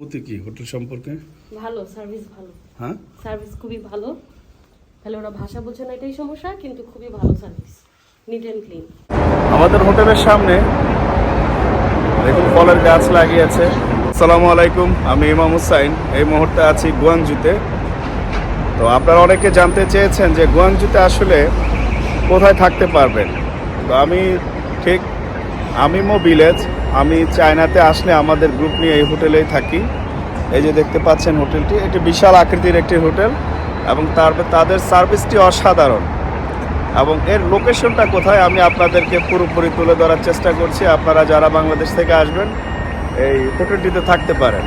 অনুভূতি কি? হোটেল সম্পর্কে? ভালো সার্ভিস ভালো। হ্যাঁ? সার্ভিস খুবই ভালো। তাহলে ওরা ভাষা বোঝে না এটাই সমস্যা কিন্তু খুবই ভালো সার্ভিস নিট অ্যান্ড ক্লিন আমাদের হোটেলের সামনে দেখুন ফলের গাছ লাগিয়েছে। আসসালামু আলাইকুম আমি ইমাম হুসাইন। এই মুহূর্তে আছি গুয়াংজুতে তো আপনারা অনেকে জানতে চেয়েছেন যে গুয়াংজুতে আসলে কোথায় থাকতে পারবেন। তো আমি ঠিক আমিমো ভিলেজ আমি চায়নাতে আসলে আমাদের গ্রুপ নিয়ে এই হোটেলেই থাকি। এই যে দেখতে পাচ্ছেন হোটেলটি, এটি বিশাল আকৃতির একটি হোটেল এবং তার তাদের সার্ভিসটি অসাধারণ। এবং এর লোকেশনটা কোথায় আমি আপনাদেরকে পুরোপুরি তুলে ধরার চেষ্টা করছি। আপনারা যারা বাংলাদেশ থেকে আসবেন, এই হোটেলটিতে থাকতে পারেন।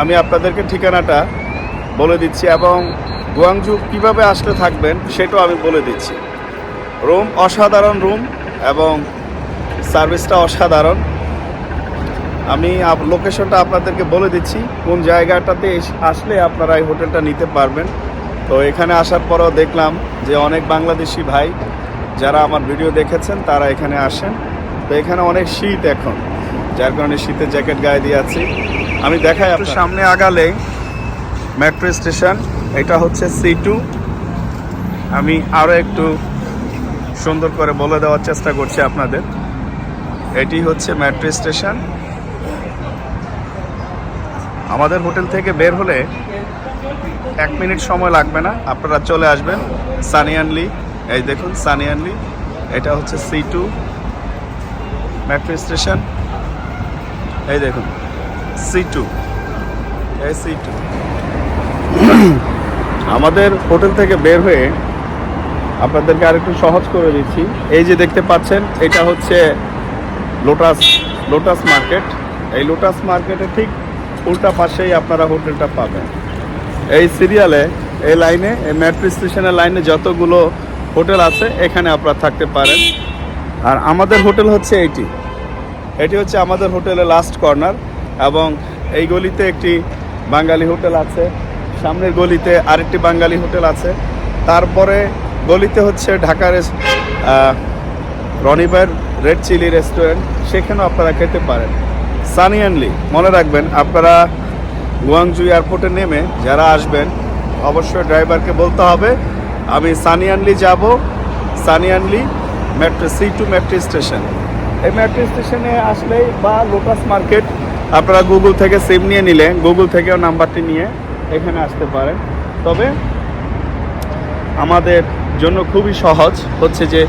আমি আপনাদেরকে ঠিকানাটা বলে দিচ্ছি এবং গুয়াংজু কীভাবে আসলে থাকবেন সেটাও আমি বলে দিচ্ছি। রুম অসাধারণ রুম এবং সার্ভিসটা অসাধারণ। আমি আপ- লোকেশনটা আপনাদেরকে বলে দিচ্ছি কোন জায়গাটাতে আসলে আপনারা এই হোটেলটা নিতে পারবেন। তো এখানে আসার পরও দেখলাম যে অনেক বাংলাদেশি ভাই যারা আমার ভিডিও দেখেছেন তারা এখানে আসেন। তো এখানে অনেক শীত এখন যার কারণে শীতের জ্যাকেট গায়ে দিয়ে আছি। আমি দেখাই আপনার সামনে আগালে মেট্রো স্টেশন এটা হচ্ছে সি টু আমি আরও একটু সুন্দর করে বলে দেওয়ার চেষ্টা করছি আপনাদের। এটি হচ্ছে মেট্রো স্টেশন আমাদের হোটেল থেকে বের হলে এক মিনিট সময় লাগবে না। আপনারা চলে আসবেন। সানিয়ানলি এই দেখুন সানিয়ানলি এটা হচ্ছে সি টু মেট্রো স্টেশন এই দেখুন সি টু এই সি টু আমাদের হোটেল থেকে বের হয়ে আপনাদেরকে আরেকটু সহজ করে দিচ্ছি। এই যে দেখতে পাচ্ছেন, এটা হচ্ছে লোটাস লোটাস মার্কেট এই লোটাস মার্কেটে ঠিক উল্টা পাশেই আপনারা হোটেলটা পাবেন। এই সিরিয়ালে, এই লাইনে, এই মেট্রো স্টেশনের লাইনে যতগুলো হোটেল আছে, এখানে আপনারা থাকতে পারেন। আর আমাদের হোটেল হচ্ছে এইটি। এটি হচ্ছে আমাদের হোটেলের লাস্ট কর্নার এবং এই গলিতে একটি বাঙালি হোটেল আছে। সামনের গলিতে আরেকটি বাঙালি হোটেল আছে। তারপরে গলিতে হচ্ছে ঢাকার রনিবার রেড চিলি রেস্টুরেন্ট। সেখানেও আপনারা খেতে পারেন। সানিয়ানলি, মনে রাখবেন, আপনারা গুয়াংজু এয়ারপোর্টে নেমে যারা আসবেন, অবশ্যই ড্রাইভারকে বলতে হবে, আমি সানিয়ানলি যাব, সানিয়ানলি metro C two metro station. এই মেট্রো স্টেশনে আসলেই বা লোটাস মার্কেট, আপনারা গুগল থেকে সিম নিয়ে নিলে, গুগল থেকেও নাম্বারটি নিয়ে এখানে আসতে পারেন। তবে আমাদের জন্য খুবই সহজ হচ্ছে যে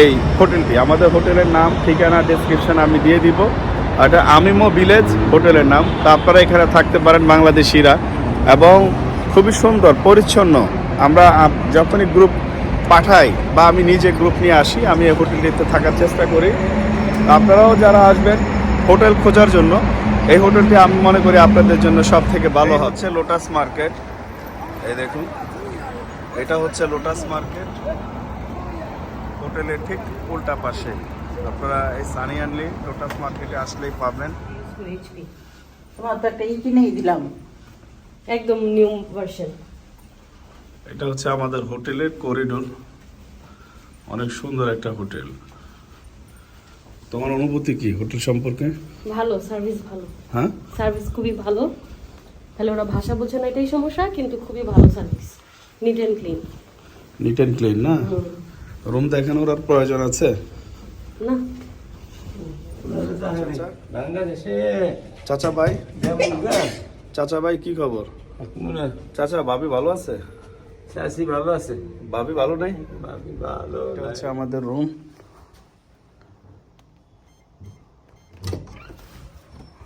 এই হোটেলটি, আমাদের হোটেলের নাম, ঠিকানা ডেসক্রিপশন আমি দিয়ে দিব। এটা আমিমো ভিলেজ হোটেলের নাম। তা আপনারা এখানে থাকতে পারেন বাংলাদেশিরা। এবং খুবই সুন্দর পরিচ্ছন্ন। আমরা যখনই গ্রুপ পাঠাই বা আমি নিজে গ্রুপ নিয়ে আসি আমি এই হোটেলটিতে থাকার চেষ্টা করি। আপনারাও যারা আসবেন হোটেল খোঁজার জন্য এই হোটেলটি আমি মনে করি আপনাদের জন্য সব থেকে ভালো হচ্ছে লোটাস মার্কেট এই দেখুন এটা হচ্ছে লোটাস মার্কেট হোটেলের ঠিক উল্টা পাশে। আপনারা এই সানি আনলি লোটাস মার্কেটে আসলেই পাবেন। তোমার তো একটা ইঞ্চি নেই দিলাম। একদম নিউ ভার্সন এটা হচ্ছে আমাদের হোটেলের করিডোর অনেক সুন্দর একটা হোটেল। তোমার অনুভূতি কি হোটেল সম্পর্কে? ভালো সার্ভিস ভালো। হ্যাঁ? সার্ভিস খুবই ভালো। তাহলে ওরা ভাষা বোঝে না এটাই সমস্যা কিন্তু খুবই ভালো service neat and clean neat and clean না? রুম দেখানোর আর প্রয়োজন আছে? না। চাচা ভাই? চাচা ভাই কি খবর? চাচা ভাবি ভালো আছে? ভালো আছে। ভাবি ভালো নাই? বাপি ভালো হচ্ছে আমাদের রুম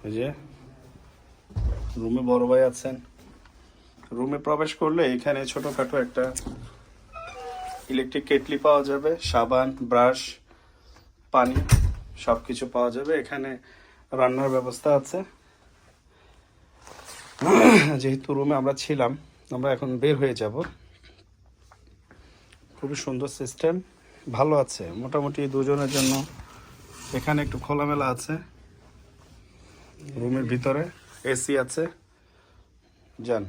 এই যে রুমে বড় ভাই আছেন। রুমে প্রবেশ করলে এখানে ছোটখাটো একটা ইলেকট্রিক কেটলি পাওয়া যাবে সাবান ব্রাশ পানি সব কিছু পাওয়া যাবে। এখানে রান্নার ব্যবস্থা আছে। যেহেতু রুমে আমরা ছিলাম, আমরা এখন বের হয়ে যাব। খুবই সুন্দর সিস্টেম, ভালো আছে। মোটামুটি দুজনের জন্য এখানে একটু খোলামেলা আছে। রুমের ভিতরে এসি আছে। যান।